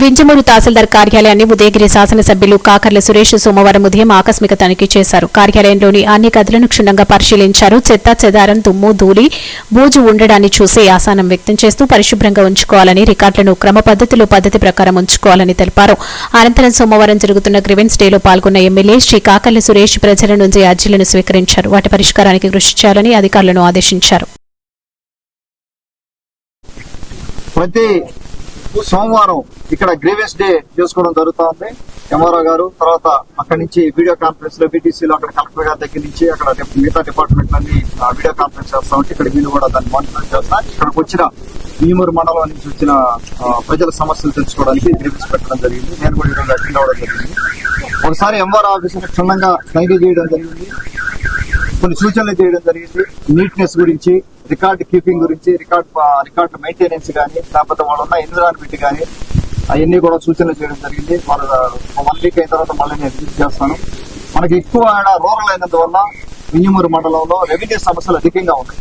వింజమూరు తహసీల్దార్ కార్యాలయాన్ని ఉదయగిరి శాసనసభ్యులు కాకర్ల సురేష్ సోమవారం ఉదయం ఆకస్మిక తనిఖీ చేశారు. కార్యాలయంలోని అన్ని గదులను క్షుణ్ణంగా పరిశీలించారు. చెత్త చెదారం దుమ్ము ధూళి బూజు ఉండడాన్ని చూసి ఆసానం వ్యక్తం చేస్తూ పరిశుభ్రంగా ఉంచుకోవాలని రికార్డులను క్రమ పద్దతిలో పద్దతి ప్రకారం ఉంచుకోవాలని తెలిపారు. అనంతరం సోమవారం జరుగుతున్న గ్రివెన్స్ డేలో పాల్గొన్న ఎమ్మెల్యే శ్రీ కాకర్ల సురేష్ ప్రజల నుంచి అర్జీలను స్వీకరించారు. వాటి పరిష్కారానికి కృషి చేయాలని అధికారులను ఆదేశించారు. ప్రతి సోమవారం ఇక్కడ గ్రీవెన్స్ డే చేసుకోవడం జరుగుతుంది ఎంఆర్ఓ గారు తర్వాత అక్కడి నుంచి వీడియో కాన్ఫరెన్స్లో బీటీసీలో అక్కడ కలెక్టర్ గారి దగ్గర నుంచి అక్కడ మిగతా డిపార్ట్మెంట్ అన్ని వీడియో కాన్ఫరెన్స్ చేస్తా ఉంటే ఇక్కడ వీళ్ళు కూడా దాన్ని మానిటర్ చేస్తా. ఇక్కడికి వచ్చిన భీమూరు మండలం నుంచి వచ్చిన ప్రజల సమస్యలు తెలుసుకోవడానికి గ్రీవెన్స్ పెట్టడం జరిగింది. నేను కూడా ఈరోజు అటెండ్ అవ్వడం జరిగింది. ఒకసారి ఎంఆర్ఓ ఆఫీస్ క్షుణ్ణంగా తనిఖీ చేయడం జరిగింది. కొన్ని సూచనలు చేయడం జరిగింది. నీట్నెస్ గురించి రికార్డ్ కీపింగ్ గురించి రికార్డ్ రికార్డ్ మెయింటెనెన్స్ కానీ లేకపోతే వాళ్ళు ఉన్న ఎన్విరాన్మెంట్ కానీ అవన్నీ కూడా సూచనలు చేయడం జరిగింది. వాళ్ళు వన్ వీక్ అయిన తర్వాత మళ్ళీ నేను విజిట్ చేస్తాను. మనకి ఎక్కువ ఆడ రూరల్ అయినందువల్ల మినిమూరు మండలంలో రెవెన్యూ సమస్యలు అధికంగా ఉన్నాయి.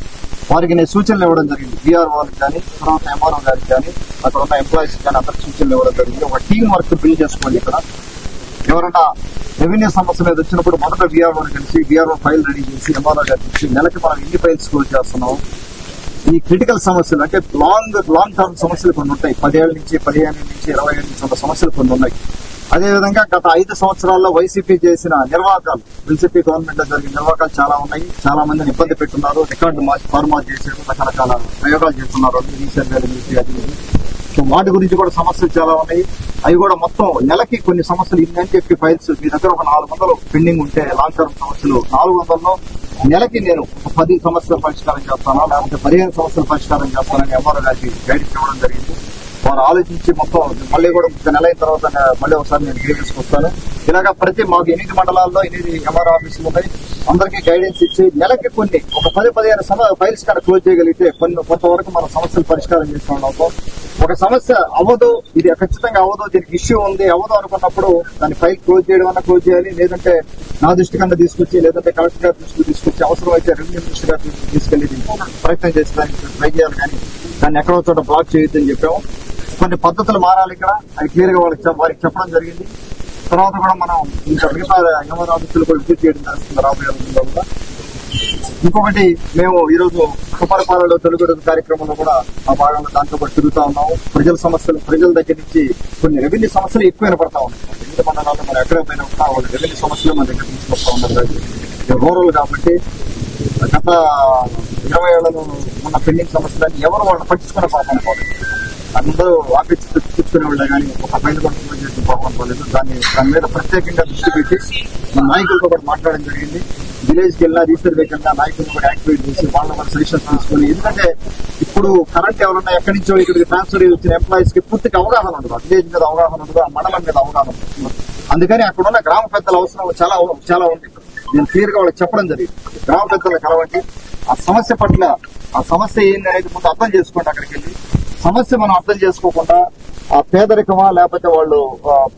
వారికి నేను సూచనలు ఇవ్వడం జరిగింది. బీఆర్ఓకి కానీ తర్వాత ఎంఆర్ఓ గారికి కానీ అక్కడ ఉన్న ఎంప్లాయీస్ కానీ అందరికి సూచనలు ఇవ్వడం జరిగింది. ఒక టీం వర్క్ బిల్డ్ చేసుకోండి ఇక్కడ. ఎవరైనా రెవెన్యూ సమస్య మీద వచ్చినప్పుడు మొదట బీఆర్ఓ కలిసి బీఆర్ఓ ఫైల్ రెడీ చేసి ఎంఆర్ఓ గారికి ఇచ్చి నెలకి మనం ఎన్ని ఫైల్స్ క్లోజ్ చేస్తున్నాం? ఈ క్రిటికల్ సమస్యలు అంటే లాంగ్ లాంగ్ టర్మ్ సమస్యలు కొన్ని ఉంటాయి. పదేళ్ళ నుంచి పదిహేను నుంచి ఇరవై ఏళ్ళ నుంచి ఉన్న సమస్యలు కొన్ని ఉన్నాయి. అదేవిధంగా గత ఐదు సంవత్సరాల్లో వైసీపీ చేసిన నిర్వాహకాలు వైసీపీ గవర్నమెంట్లో జరిగిన నిర్వాహకాలు చాలా ఉన్నాయి. చాలా మందిని ఇబ్బంది పెట్టున్నారు. రికార్డు మార్చి ఫార్మాట్ చేశారు. రకరకాల ప్రయోగాలు చేస్తున్నారు. రీసెంట్ చేసి అది. సో వాటి గురించి కూడా సమస్యలు చాలా ఉన్నాయి. అవి కూడా మొత్తం నెలకి కొన్ని సమస్యలు ఇన్ని అని చెప్పి ఫైల్స్ మీ దగ్గర ఒక నాలుగు వందలు పెండింగ్ ఉంటే లాంగ్ టర్మ్ సమస్యలు నాలుగు వందల్లో నెలకి నేను ఒక పది సమస్యలు పరిష్కారం చేస్తానా? లేకపోతే పదిహేను సమస్యలు పరిష్కారం చేస్తానని ఎంఆర్ఓ గారికి గైడెన్స్ ఇవ్వడం జరిగింది. వారు ఆలోచించి మొత్తం మళ్ళీ కూడా ఒక నెల అయిన తర్వాత మళ్ళీ ఒకసారి నేను గ్రీవెన్స్ వస్తాను ఇలాగా ప్రతి మాకు ఎనిమిది మండలాల్లో ఎనిమిది ఎంఆర్ ఆఫీసులు ఉన్నాయి. అందరికీ గైడెన్స్ ఇచ్చి నెలకి కొన్ని ఒక పది పదిహేను సమ ఫైల్స్ కానీ క్లోజ్ చేయగలిగితే కొన్ని కొంతవరకు మన సమస్యలు పరిష్కారం చేస్తున్నాం ఒక సమస్య అవ్వదు ఇది ఖచ్చితంగా అవ్వదు దీనికి ఇష్యూ ఉంది అవ్వదు అనుకున్నప్పుడు దాన్ని ఫైల్ క్లోజ్ చేయడం అన్న క్లోజ్ చేయాలి లేదంటే నా దృష్టి కన్నా తీసుకొచ్చి లేదంటే కలెక్టర్ గారి దృష్టికి తీసుకొచ్చి అవసరం అయితే రెవెన్యూ మినిస్టర్ గారి దృష్టికి తీసుకెళ్ళి ప్రయత్నం చేసి దానికి ట్రై చేయాలి కానీ దాన్ని ఎక్కడో చోట బ్లాక్ చేయొద్దని చెప్పాము. కొన్ని పద్ధతులు మారాలి ఇక్కడ. అది క్లియర్గా వాళ్ళకి వారికి చెప్పడం జరిగింది. తర్వాత కూడా మనం ఇంకా మిగతా ఎంఆర్ ఆఫీసులు కూడా విజిట్ చేయడం జరుగుతుంది రాబోయే రోజుల్లో కూడా. ఇంకొకటి మేము ఈరోజు సుపరిపాలనలో తెలుగు కార్యక్రమంలో కూడా ఆ భాగంలో దాంట్లో కూడా తిరుగుతా ఉన్నాము. ప్రజల సమస్యలు ప్రజల దగ్గర నుంచి కొన్ని రెవెన్యూ సమస్యలు ఎక్కువైన పడతా ఉన్నాయి. ఎన్ని మండలాల్లో మనం ఎక్కడ పోయినా కూడా వాళ్ళ రెవెన్యూ సమస్యలు మన దగ్గర తీసుకొస్తా ఉన్నారు. ఇది రూరల్ కాబట్టి గత ఇరవై ఏళ్ళలో ఉన్న పెండింగ్ సమస్యలన్నీ ఎవరు వాళ్ళు పట్టించుకునే పాపం పోలేదు. అందరూ ఆఫీస్ తెచ్చుకునే వాళ్ళే కానీ ఒక పైన కొనుగోలు చేసిన పాపం పోలేదు. దాన్ని దాని మీద ప్రత్యేకంగా దృష్టి పెట్టి మన నాయకులతో కూడా మాట్లాడడం జరిగింది. విలేజ్కి వెళ్ళినా రీసర్వే కింద నాయకులను కూడా యాక్టివేట్ చేసి వాళ్ళ వాళ్ళ సజెషన్స్ తీసుకుని ఎందుకంటే ఇప్పుడు కరెంట్ ఎవరన్నా ఎక్కడి నుంచో ఇక్కడికి ట్రాన్స్ఫర్ వచ్చిన ఎంప్లాయీస్కి పూర్తిగా అవగాహన ఉండదు. విలేజ్ మీద అవగాహన ఉండదు ఆ మండలం మీద అవగాహన ఉండదు. అందుకని అక్కడ ఉన్న గ్రామ పెద్దల అవసరం చాలా చాలా ఉంది. నేను క్లియర్గా వాళ్ళకి చెప్పడం జరిగింది. గ్రామ పెద్దలు కలవండి. ఆ సమస్య పట్ల ఆ సమస్య ఏంది అనేది ముందు అర్థం చేసుకోండి అక్కడికి వెళ్ళి. సమస్య మనం అర్థం చేసుకోకుండా ఆ పేదరికమా లేకపోతే వాళ్ళు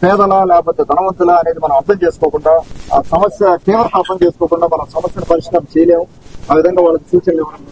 పేదలా లేకపోతే ధనవంతులా అనేది మనం అర్థం చేసుకోకుండా ఆ సమస్య తీవ్రత అర్థం చేసుకోకుండా మనం సమస్యను పరిష్కారం చేయలేము. ఆ విధంగా వాళ్ళకి సూచనలు ఇవ్వడం